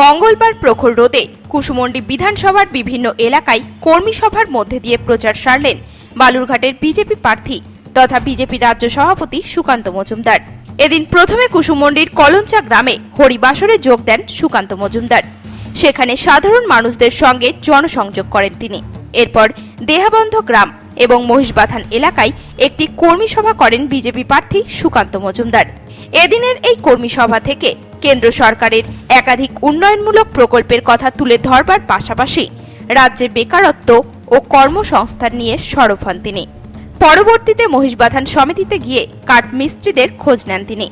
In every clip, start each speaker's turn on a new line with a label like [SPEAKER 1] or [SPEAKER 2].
[SPEAKER 1] মঙ্গলবার প্রখর রোদে কুসুমন্ডি বিধানসভার বিভিন্ন এলাকায় কর্মী সভার মধ্যে দিয়ে প্রচার সারলেন বালুরঘাটের বিজেপি প্রার্থী তথা বিজেপি রাজ্য সভাপতি সুকান্ত মজুমদার। এদিন প্রথমে কুসুমন্ডির কলঞ্চা গ্রামে হরিবাসরে যোগ দেন সুকান্ত মজুমদার। সেখানে সাধারণ মানুষদের সঙ্গে জনসংযোগ করেন তিনি। এরপর দেহাবন্ধ গ্রাম এবং মহিষবাথান এলাকায় একটি কর্মী সভা করেন বিজেপি প্রার্থী সুকান্ত মজুমদার। এদিনের এই কর্মী সভা থেকে কেন্দ্র সরকারের একাধিক উন্নয়নমূলক প্রকল্পের কথা তুলে ধরবার পাশাপাশি রাজ্যে বেকারত্ব ও কর্মসংস্থান নিয়ে সরব হন তিনি। পরবর্তীতে মহিষবাথান সমিতিতে গিয়ে কাঠ মিস্ত্রিদের খোঁজ নেন তিনি।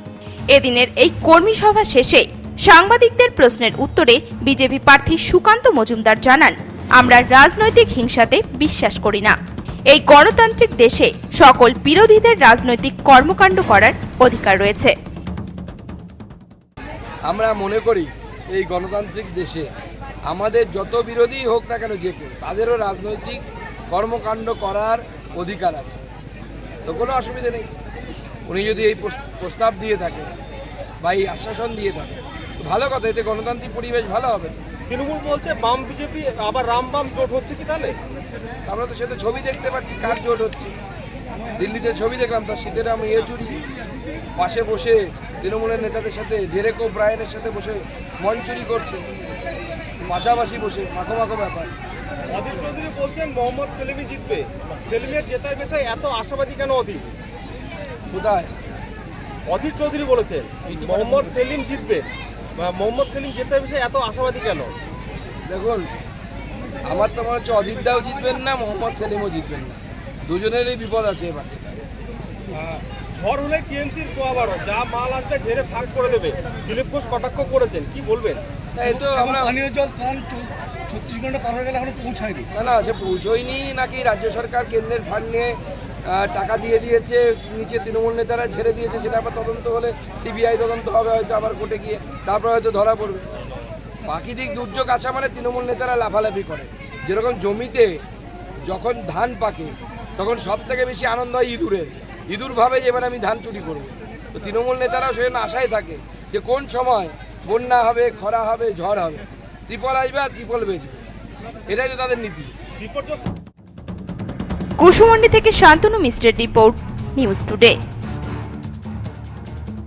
[SPEAKER 1] এদিনের এই কর্মী সভা শেষে সাংবাদিকদের প্রশ্নের উত্তরে বিজেপি প্রার্থী সুকান্ত মজুমদার জানান, আমরা রাজনৈতিক হিংসাতে বিশ্বাস করি না। এই গণতান্ত্রিক দেশে সকল বিরোধীদের রাজনৈতিক কর্মকাণ্ড করার অধিকার রয়েছে।
[SPEAKER 2] আমরা মনে করি এই গণতান্ত্রিক দেশে আমাদের যত বিরোধী হোক না কেন যে কেউ, তাদেরও রাজনৈতিক কর্মকাণ্ড করার অধিকার আছে। তো কোনো অসুবিধা নেই। উনি যদি এই প্রস- প্রস্তাব দিয়ে থাকেন বা এই আশ্বাসন দিয়ে থাকেন ভালো কথা, এতে গণতান্ত্রিক পরিবেশ ভালো হবে।
[SPEAKER 3] তৃণমূল বলছে বাম বিজেপি আবার রাম বাম জোট হচ্ছে কি তাহলে?
[SPEAKER 2] আমরা তো সেটা ছবি দেখতে পাচ্ছি কার জোট হচ্ছে। দিল্লিতে ছবি দেখলাম তার সীতারাম ইয়েচুরি পাশে বসে তৃণমূলের নেতাদের সাথে ডেরেকো ব্রায়নের সাথে বসে মঞ্চুরি করছে। পাশাপাশি বসে মাখো মাখো ব্যাপার।
[SPEAKER 3] অধীর চৌধুরী বলছেন মোহাম্মদ সেলিমই জিতবে। সেলিমের জেতার বিষয়ে এত আশাবাদী কেন অধীর?
[SPEAKER 2] কোথায়?
[SPEAKER 3] অধীর চৌধুরী বলেছেন মোহাম্মদ সেলিম জিতবে। মোহাম্মদ সেলিম জেতার বিষয়ে এত আশাবাদী কেন?
[SPEAKER 2] দেখুন আমার তো মনে হচ্ছে অজিতদাও জিতবেন না মোহাম্মদ সেলিমও জিতবেন না। দুজনেরই বিপদ আছে এবার।
[SPEAKER 3] ঝড় হলে টিএমসির আবারও যা মাল আসবে ঝেড়ে ফাঁক করে দেবে। দিলীপ ঘোষ কটাক্ষ করেছেন কি বলবেন?
[SPEAKER 2] তো
[SPEAKER 4] পানীয় জল ত্রাণ ছত্রিশ ঘণ্টা পার হয়ে গেলে এখনও পৌঁছায়নি।
[SPEAKER 2] না না সে পৌঁছয়নি নাকি রাজ্য সরকার কেন্দ্রের ফান্ড নিয়ে টাকা দিয়ে দিয়েছে নিচে তৃণমূল নেতারা ছেড়ে দিয়েছে সেটা আবার তদন্ত হলে সিবিআই তদন্ত হবে হয়তো আবার কোর্টে গিয়ে তারপর হয়তো ধরা পড়বে। প্রাকৃতিক দুর্যোগ আসা মানে তৃণমূল নেতারা লাফালাফি করে। যেরকম জমিতে যখন ধান পাকে তখন সব থেকে বেশি আনন্দ হয় ইঁদুরের। ইঁদুর ভাবে যে এবার আমি ধান চুরি করব। তো তৃণমূল নেতারা সেজন্য আশায় থাকে যে কোন সময় বন্যা হবে খরা হবে ঝড় হবে। ত্রিপল আসবে আর ত্রিপল বেচবে। এটাই তো তাদের নীতি।
[SPEAKER 1] কুসুমন্ডি থেকে শান্তনু মিশ্রের রিপোর্ট নিউজ টুডে।